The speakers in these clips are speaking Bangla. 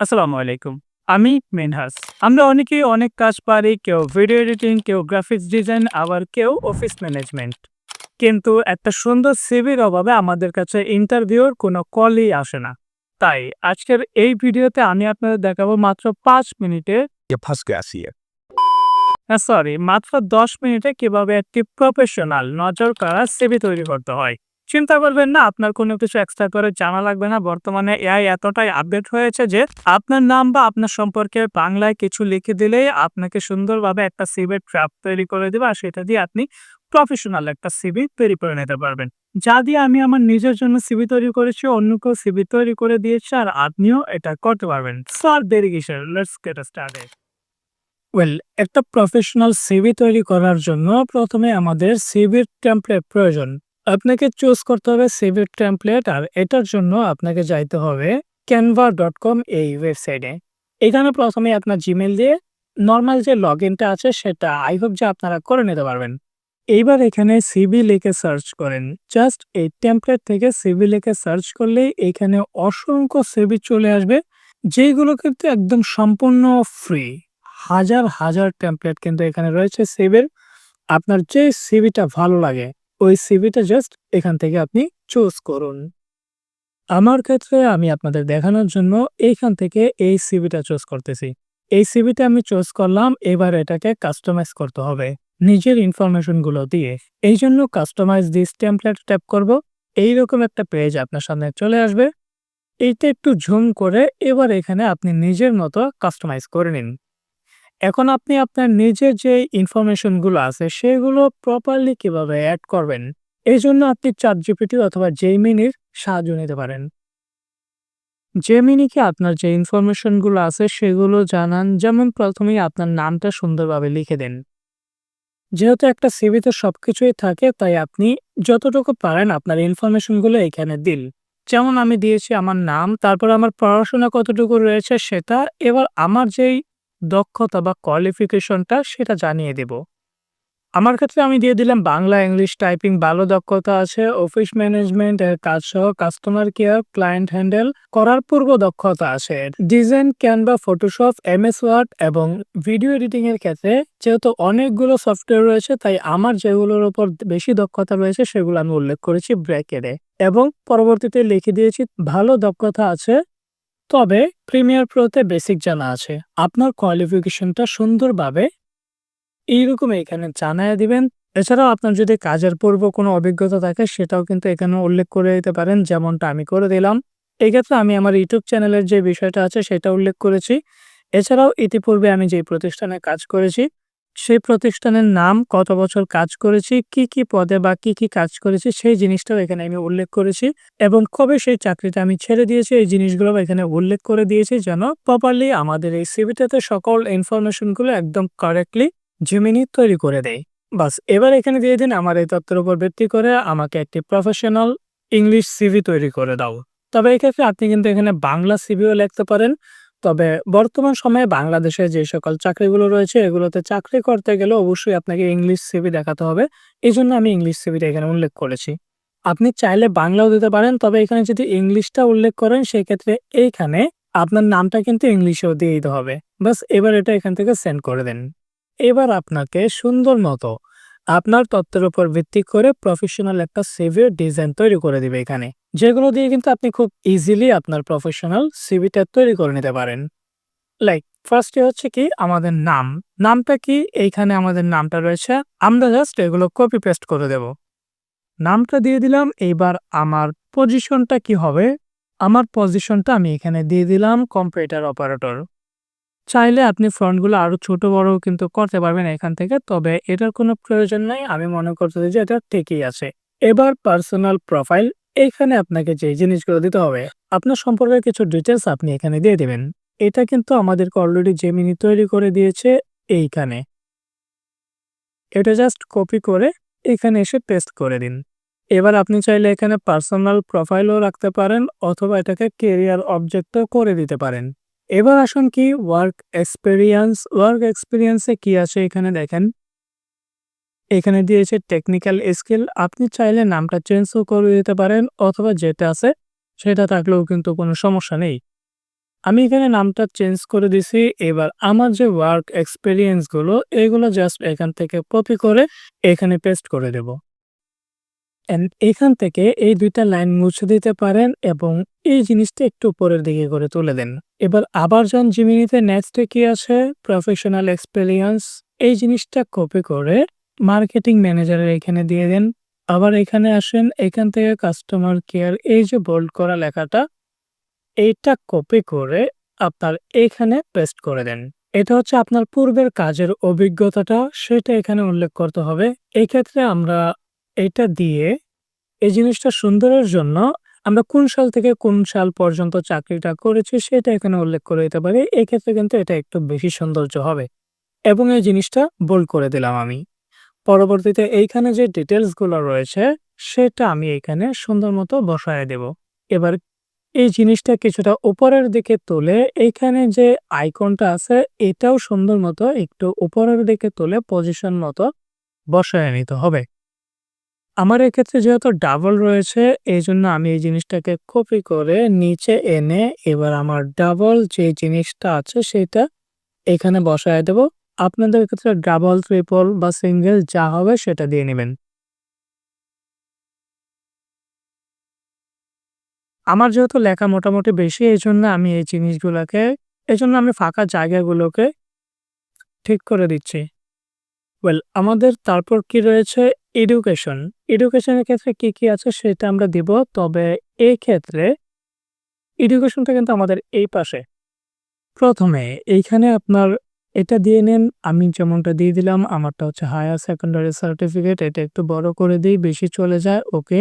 আসসালামু আলাইকুম। আমি মেনহাস। আমরা অনেকেই অনেক কাজ পারি কেউ ভিডিও এডিটিং কেউ গ্রাফিক্স ডিজাইন আবার কেউ অফিস ম্যানেজমেন্ট। কিন্তু একটা সুন্দর সিভির অভাবে আমাদের কাছে ইন্টারভিউর কোনো কলই আসে না। তাই আজকের এই ভিডিওতে আমি আপনাদের দেখাবো মাত্র পাঁচ মিনিটে. সরি মাত্র দশ মিনিটে কীভাবে একটি প্রফেশনাল নজর করা সিভি তৈরি করতে হয়। চিন্তা করবেন না, আপনার কোনো কিছু এক্সট্রা করে জানা লাগবে না। বর্তমানে এআই এতটাই আপডেট হয়েছে যে, আপনার নাম বা আপনার সম্পর্কে বাংলায় কিছু লিখে দিলেই আপনাকে সুন্দরভাবে একটা সিভির ট্র্যাপ তৈরি করে দেবে আর সেটা দিয়ে আপনি প্রফেশনাল একটা সিভি তৈরি করে নিতে পারবেন। যা দিয়ে আমি আমার নিজের জন্য সিভি তৈরি করেছি অন্য কেউ সিভি তৈরি করে দিয়েছে আর আপনিও এটা করতে পারবেন। সর দেরি কিসের? লেটস গেট ওয়েল একটা প্রফেশনাল সিভি তৈরি করার জন্য প্রথমে আমাদের সিভির টেমপ্লেট প্রয়োজন। আপনাকে চুজ করতে হবে সিভির টেমপ্লেট আর এটার জন্য আপনাকে যাইতে হবে ক্যানভা ডট কম এই ওয়েবসাইটে এখানে প্রথমে আপনার জিমেল দিয়ে নর্মাল যে লগ ইনটা আছে সেটা আই হোপ যে আপনারা করে নিতে পারবেন। এইবার এখানে সিভি লিখে সার্চ করেন। জাস্ট এই টেমপ্লেট থেকে সিভি লিখে সার্চ করলেই এখানে অসংখ্য সিভি চলে আসবে যেগুলো কিন্তু একদম সম্পূর্ণ ফ্রি হাজার হাজার টেমপ্লেট কিন্তু এখানে রয়েছে সিভির আপনার যে সিভিটা ভালো লাগে ওই সিভিটা জাস্ট এখান থেকে আপনি চুজ করুন। আমার ক্ষেত্রে আমি আপনাদের দেখানোর জন্য এইখান থেকে এই সিভিটা চুজ করতেছি। এই সিভিটা আমি চুজ করলাম, এবার এটাকে কাস্টমাইজ করতে হবে নিজের ইনফরমেশনগুলো দিয়ে। এই জন্য কাস্টমাইজ দিস টেমপ্লেট ট্যাপ করব, এইরকম একটা পেজ আপনার সামনে চলে আসবে। এইটা একটু ঝুম করে এবার এখানে আপনি নিজের মতো কাস্টমাইজ করে নিন। এখন আপনি আপনার নিজের যে ইনফরমেশনগুলো আছে, সেগুলো প্রপারলি কীভাবে অ্যাড করবেন? এই জন্য আপনি চার জিপিটি অথবা জেমিনির সাহায্য নিতে পারেন। জেমিনিকে আপনার যে ইনফরমেশনগুলো আছে, সেগুলো জানান। যেমন প্রথমেই আপনার নামটা সুন্দরভাবে লিখে দেন। যেহেতু একটা সিভিতে সবকিছুই থাকে, তাই আপনি যতটুকু পারেন আপনার ইনফরমেশনগুলো এখানে দিন। যেমন আমি দিয়েছি আমার নাম, তারপর আমার পড়াশোনা কতটুকু রয়েছে সেটা, এবার আমার যেই দক্ষতা বা কোয়ালিফিকেশনটা সেটা জানিয়ে দেব। আমার ক্ষেত্রে আমি দিয়ে দিলাম বাংলা, ইংলিশ টাইপিং ভালো দক্ষতা আছে অফিস ম্যানেজমেন্ট এর কাজ সহ কাস্টমার কেয়ার ক্লায়েন্ট হ্যান্ডেল করার পূর্ব দক্ষতা আছে। Design Canva Photoshop M S Word এবং ভিডিও এডিটিং এর ক্ষেত্রে যেহেতু অনেকগুলো সফটওয়্যার রয়েছে, তাই আমার যেগুলোর উপর বেশি দক্ষতা রয়েছে সেগুলো আমি উল্লেখ করেছি ব্র্যাকেটে এবং পরবর্তীতে লিখে দিয়েছি, ভালো দক্ষতা আছে তবে প্রিমিয়ার প্রোতে বেসিক জানা আছে। আপনার কোয়ালিফিকেশনটা সুন্দরভাবে এইরকম এখানে জানায় দিবেন। এছাড়াও আপনার যদি কাজের পূর্ব কোনো অভিজ্ঞতা থাকে, সেটাও কিন্তু এখানে উল্লেখ করে দিতে পারেন, যেমনটা আমি করে দিলাম। এক্ষেত্রে আমি আমার ইউটিউব চ্যানেলের যে বিষয়টা আছে, সেটা উল্লেখ করেছি। এছাড়াও ইতিপূর্বে আমি যে প্রতিষ্ঠানে কাজ করেছি সেই প্রতিষ্ঠানের নাম, কত বছর কাজ করেছি, কি কি পদে বা কি কি কাজ করেছি, সেই জিনিসটাও এখানে আমি উল্লেখ করেছি এবং কবে সেই চাকরিটা আমি ছেড়ে দিয়েছি, এই জিনিসগুলো এখানে উল্লেখ করে দিয়েছি যেন প্রপারলি আমাদের এই সিভিটাতে সকল ইনফরমেশনগুলো একদম কারেক্টলি জিমিনি তৈরি করে দেয়। বাস, এবার এখানে দিয়ে দিন, আমার এই তথ্যের উপর ভিত্তি করে আমাকে একটি প্রফেশনাল ইংলিশ সিভি তৈরি করে দাও। তবে এক্ষেত্রে আপনি কিন্তু এখানে বাংলা সিভিও লিখতে পারেন তবে বর্তমান সময়ে বাংলাদেশে যে সকল চাকরিগুলো রয়েছে, এগুলোতে চাকরি করতে গেলে অবশ্যই আপনাকে ইংলিশ সিভি দেখাতে হবে। এই জন্য আমি ইংলিশ সিভিটা এখানে উল্লেখ করেছি। আপনি চাইলে বাংলাও দিতে পারেন, তবে এখানে যদি ইংলিশটা উল্লেখ করেন, সেক্ষেত্রে এইখানে আপনার নামটা কিন্তু ইংলিশেও দিয়ে দিতে হবে। বাস এবার এটা এখান থেকে সেন্ড করে দেন। এবার আপনাকে সুন্দর মতো আপনার তত্ত্বের উপর ভিত্তি করে প্রফেশনাল একটা সিভির ডিজাইন তৈরি করে দিবে এখানে। যেগুলো দিয়ে কিন্তু আপনি খুব ইজিলি আপনার প্রফেশনাল সিভিটা তৈরি করে নিতে পারেন। লাইক ফার্স্টে হচ্ছে কি আমাদের নাম। নামটা কি? এইখানে আমাদের নামটা রয়েছে। আমরা জাস্ট এগুলো কপি পেস্ট করে দেব। নামটা দিয়ে দিলাম, এইবার আমার পজিশনটা কি হবে? আমার পজিশনটা আমি এখানে দিয়ে দিলাম কম্পিউটার অপারেটর চাইলে আপনি ফ্রন্টগুলো আরও ছোট বড় কিন্তু করতে পারবেন এখান থেকে, তবে এটার কোনো প্রয়োজন নাই। আমি মনে করতেছি যে এটা ঠিকই আছে। এবার পার্সোনাল প্রোফাইল এইখানে আপনাকে যে জিনিসগুলো দিতে হবে, আপনার সম্পর্কে কিছু ডিটেলস আপনি এখানে দিয়ে দেবেন। এটা কিন্তু আমাদেরকে অলরেডি জেমিনি তৈরি করে দিয়েছে এইখানে। এটা জাস্ট কপি করে এখানে এসে পেস্ট করে দিন। এবার আপনি চাইলে এখানে পার্সোনাল প্রোফাইলও রাখতে পারেন অথবা এটাকে কেরিয়ার অবজেক্টও করে দিতে পারেন। এবার আসুন কি ওয়ার্ক এক্সপেরিয়েন্স ওয়ার্ক এক্সপিরিয়েন্সে কি আছে এখানে দেখেন। এখানে দিয়েছে টেকনিক্যাল স্কিল আপনি চাইলে নামটা চেঞ্জও করে দিতে পারেন অথবা যেটা আছে সেটা থাকলেও কিন্তু কোনো সমস্যা নেই আমি এখানে নামটা চেঞ্জ করে দিছি। এবার আমার যে ওয়ার্ক এক্সপেরিয়েন্সগুলো, এগুলো জাস্ট এখান থেকে কপি করে এখানে পেস্ট করে দেব। অ্যান্ড এখান থেকে এই দুইটা লাইন মুছে দিতে পারেন এবং এই জিনিসটা একটু উপরের দিকে করে তুলে দেন। এবার আবার যান জিমিনিতে নেক্সট কি আছে? প্রফেশনাল এক্সপেরিয়েন্স এই জিনিসটা কপি করে মার্কেটিং ম্যানেজারের এখানে দিয়ে দেন। আবার এখানে আসেন, এখান থেকে কাস্টমার কেয়ার এই যে বোল্ড করা লেখাটা, এইটা কপি করে আপনার এখানে পেস্ট করে দেন। এটা হচ্ছে আপনার পূর্বের কাজের অভিজ্ঞতাটা, সেটা এখানে উল্লেখ করতে হবে। এই ক্ষেত্রে আমরা এটা দিয়ে এই জিনিসটা সুন্দরের জন্য আমরা কোন সাল থেকে কোন সাল পর্যন্ত চাকরিটা করেছি, সেটা এখানে উল্লেখ করে দিতে পারি। এক্ষেত্রে কিন্তু এটা একটু বেশি সৌন্দর্য হবে এবং এই জিনিসটা বোল্ড করে দিলাম আমি। পরবর্তীতে এইখানে যে ডিটেলসগুলো রয়েছে, সেটা আমি এখানে সুন্দর মতো বসায় দেব। এবার এই জিনিসটা কিছুটা উপরের দিকে তুলে এইখানে যে আইকনটা আছে, এটাও সুন্দর মতো একটু উপরের দিকে তুলে পজিশন মতো বসায় নিতে হবে। আমার এক্ষেত্রে যেহেতু ডাবল রয়েছে এই জন্য আমি এই জিনিসটাকে কপি করে নিচে এনে এবার আমার ডাবল যে জিনিসটা আছে, সেটা এখানে বসায় দেব। আপনাদের ক্ষেত্রে ডাবল, ট্রিপল বা সিঙ্গেল যা হবে সেটা দিয়ে নেবেন আমার যেহেতু লেখা মোটামুটি বেশি এই জন্য আমি এই জিনিসগুলোকে এই জন্য আমি ফাঁকা জায়গাগুলোকে ঠিক করে দিচ্ছি। ওয়েল আমাদের তারপর কি রয়েছে এডুকেশন। এডুকেশনের ক্ষেত্রে কি, কি আছে সেটা আমরা দিব। তবে এই ক্ষেত্রে এডুকেশনটা কিন্তু আমাদের এই পাশে। প্রথমে এইখানে আপনার এটা দিয়ে নেন। আমি যেমনটা দিয়ে দিলাম, আমারটা হচ্ছে হায়ার সেকেন্ডারি সার্টিফিকেট এটা একটু বড় করে দিই, বেশি চলে যায় ওকে।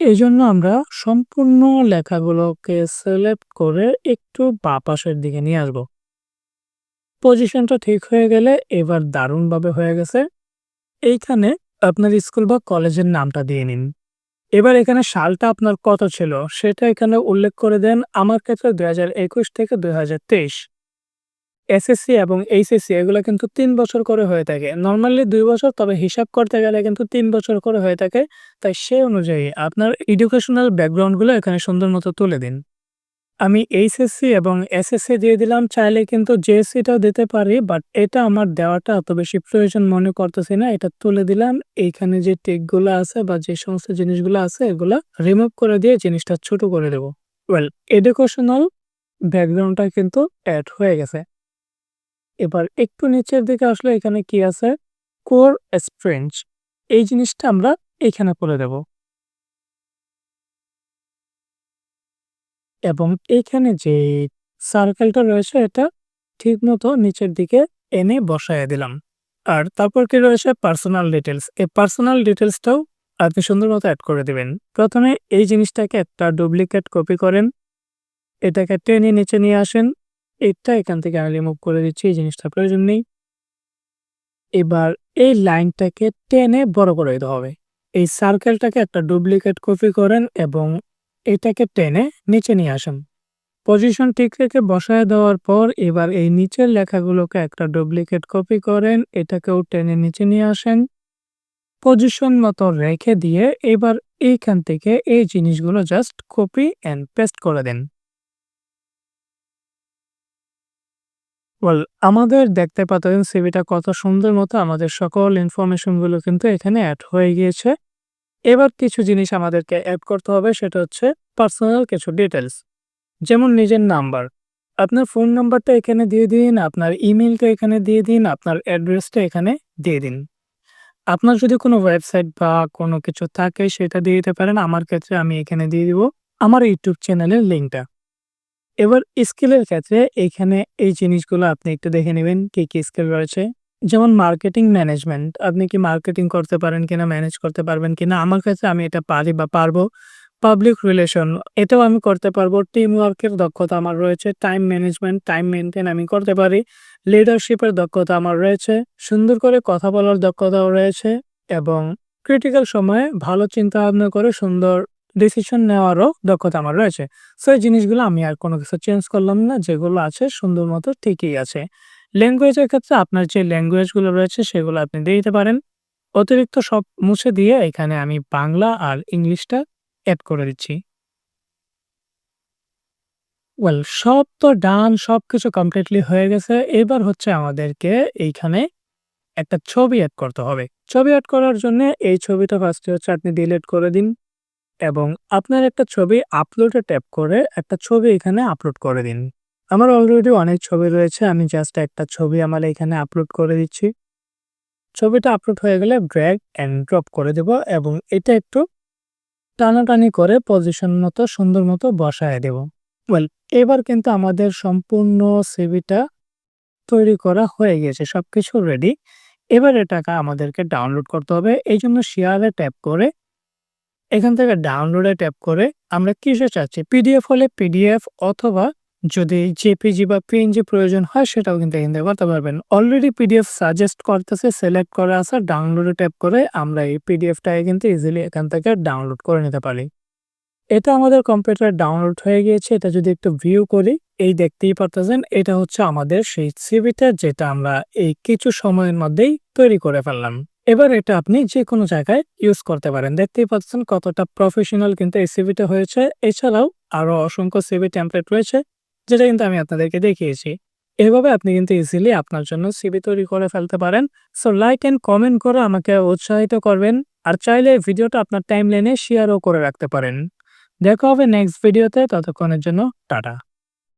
এই জন্য আমরা সম্পূর্ণ লেখাগুলোকে সিলেক্ট করে একটু বাঁ পাশের দিকে নিয়ে আসব। পজিশনটা ঠিক হয়ে গেলে এবার দারুণভাবে হয়ে গেছে। এইখানে আপনার স্কুল বা কলেজের নামটা দিয়ে নিন। এবার এখানে সালটা আপনার কত ছিল, সেটা এখানে উল্লেখ করে দেন। আমার ক্ষেত্রে ২০২১ থেকে ২০২৩ এসএসসি এবং এইচএসসি এগুলো কিন্তু তিন বছর করে হয়ে থাকে। নর্মালি দুই বছর, তবে হিসাব করতে গেলে কিন্তু তিন বছর করে হয়ে থাকে। তাই সে অনুযায়ী আপনার এডুকেশনাল ব্যাকগ্রাউন্ডগুলো এখানে সুন্দর মতো তুলে দিন। আমি এইচএসসি এবং এসএসসি দিয়ে দিলাম। চাইলে কিন্তু জেএসসিটাও দিতে পারি বাট এটা আমার দেওয়াটা এত বেশি প্রয়োজন মনে করতেছি না। এটা তুলে দিলাম। এইখানে যে টিকগুলো আছে বা যে সমস্ত জিনিসগুলো আছে, এগুলা রিমুভ করে দিয়ে জিনিসটা ছোট করে দেব। ওয়েল এডুকেশনাল ব্যাকগ্রাউন্ডটা কিন্তু অ্যাড হয়ে গেছে। এবার একটু নিচের দিকে আসলে এখানে কি আছে? কোর স্ট্রেঞ্জ এই জিনিসটা আমরা এখানে করে দেব। এবং এখানে যে সার্কেলটা রয়েছে, এটা ঠিক মতো নিচের দিকে এনে বসায় দিলাম। আর তারপর কি রয়েছে পার্সোনাল ডিটেলস এই পার্সোনাল ডিটেলসটাও আপনি সুন্দর মতো অ্যাড করে দিবেন। প্রথমে এই জিনিসটাকে একটা ডুপ্লিকেট কপি করেন। এটাকে টেনে নিচে নিয়ে আসেন। এটা এখান থেকে আমি রিমুভ করে দিচ্ছি, এই জিনিসটা প্রয়োজন নেই। এবার এই লাইনটাকে টেনে বড় করে দিতে হবে। এই সার্কেলটাকে একটা ডুপ্লিকেট কপি করেন এবং এটাকে টেনে নিচে নিয়ে আসেন। পজিশন ঠিক রেখে বসায় দেওয়ার পর এবার এই নিচের লেখাগুলোকে একটা ডুপ্লিকেট কপি করেন, এটাকেও টেনে নিচে নিয়ে আসেন। পজিশন মতো রেখে দিয়ে এবার এইখান থেকে এই জিনিসগুলো জাস্ট কপি অ্যান্ড পেস্ট করে দেন। ওয়েল আমাদের দেখতে পাচ্ছেন সিভিটা কত সুন্দর মতো আমাদের সকল ইনফরমেশনগুলো কিন্তু এখানে অ্যাড হয়ে গিয়েছে। এবার কিছু জিনিস আমাদেরকে অ্যাড করতে হবে সেটা হচ্ছে পার্সোনাল কিছু ডিটেলস। যেমন নিজের নাম্বার। আপনার ফোন নাম্বারটা এখানে দিয়ে দিন, আপনার ইমেলটা এখানে দিয়ে দিন, আপনার অ্যাড্রেসটা এখানে দিয়ে দিন। আপনার যদি কোনো ওয়েবসাইট বা কোনো কিছু থাকে সেটা দিয়ে দিতে পারেন। আমার ক্ষেত্রে আমি এখানে দিয়ে দিব আমার ইউটিউব চ্যানেলের লিঙ্কটা। এবার স্কিলের ক্ষেত্রে এখানে এই জিনিসগুলো আপনি একটু দেখে নেবেন কি, কি স্কিল রয়েছে। যেমন মার্কেটিং ম্যানেজমেন্ট। আপনি কি মার্কেটিং করতে পারেন কিনা, ম্যানেজ করতে পারবেন কিনা? আমার ক্ষেত্রে আমি এটা পারি বা পারব। পাবলিক রিলেশন এটাও আমি করতে পারব। টিম ওয়ার্কের দক্ষতা আমার রয়েছে। টাইম ম্যানেজমেন্ট, টাইম মেনটেন আমি করতে পারি। লিডারশিপের দক্ষতা আমার রয়েছে। সুন্দর করে কথা বলার দক্ষতাও রয়েছে এবং ক্রিটিক্যাল সময়ে ভালো চিন্তা ভাবনা করে সুন্দর ডিসিশন নেওয়ারও দক্ষতা আমার রয়েছে। সো এই জিনিসগুলো আমি আর কোনো কিছু চেঞ্জ করলাম না। যেগুলো আছে সুন্দর মতো ঠিকই আছে। ল্যাঙ্গুয়েজের ক্ষেত্রে আপনার যে ল্যাঙ্গুয়েজগুলো রয়েছে সেগুলো আপনি দিয়ে দিতে পারেন। অতিরিক্ত সব মুছে দিয়ে এখানে আমি বাংলা আর ইংলিশটা অ্যাড করে দিচ্ছি। ওয়েল সব তো ডান সব কিছু কমপ্লিটলি হয়ে গেছে। এবার হচ্ছে আমাদেরকে এইখানে একটা ছবি অ্যাড করতে হবে। ছবি অ্যাড করার জন্যে এই ছবিটা ফার্স্টে হচ্ছে আপনি ডিলিট করে দিন এবং আপনার একটা ছবি আপলোডে ট্যাপ করে একটা ছবি এখানে আপলোড করে দিন। আমার অলরেডি অনেক ছবি রয়েছে। আমি জাস্ট একটা ছবি আমার এখানে আপলোড করে দিচ্ছি। ছবিটা আপলোড হয়ে গেলে ড্র্যাগ অ্যান্ড ড্রপ করে দেব এবং এটা একটু টানাটানি করে পজিশন মতো, সুন্দর মতো বসায় দেব। ওয়েল এবার কিন্তু আমাদের সম্পূর্ণ সিভিটা তৈরি করা হয়ে গিয়েছে। সবকিছু রেডি। এবার এটাকে আমাদেরকে ডাউনলোড করতে হবে। এই জন্য শেয়ারে ট্যাপ করে এখান থেকে ডাউনলোডে ট্যাপ করে আমরা কিসে চাচ্ছি? পিডিএফ হলে পিডিএফ অথবা যদি জেপিজি বা পিএনজি প্রয়োজন হয় সেটাও কিন্তু এখান থেকে করতে পারবেন। অলরেডি পিডিএফ সাজেস্ট করতেছে সিলেক্ট করে আসা ডাউনলোডে ট্যাপ করে আমরা এই পিডিএফটাকে কিন্তু ইজিলি এখান থেকে ডাউনলোড করে নিতে পারি। এটা আমাদের কম্পিউটারে ডাউনলোড হয়ে গিয়েছে। এটা যদি একটু ভিউ করি, এই দেখতেই পারতেছেন, এটা হচ্ছে আমাদের সেই সিভিটা যেটা আমরা এই কিছু সময়ের মধ্যেই তৈরি করে ফেললাম। এবার এটা আপনি যেকোনো জায়গায় ইউজ করতে পারেন। দেখতেই পাচ্ছেন কতটা প্রফেশনাল কিন্তু এই সিভিটা হয়েছে। এছাড়াও আরও অসংখ্য সিভি টেমপ্লেট রয়েছে, যেটা কিন্তু আমি আপনাদেরকে দেখিয়েছি। এভাবে আপনি কিন্তু ইজিলি আপনার জন্য সিভি তৈরি করে ফেলতে পারেন। সো লাইক অ্যান্ড কমেন্ট করে আমাকে উৎসাহিত করবেন। আর চাইলে ভিডিওটা আপনার টাইমলাইনে শেয়ারও করে রাখতে পারেন। দেখা হবে নেক্সট ভিডিওতে ততক্ষণের জন্য টাটা।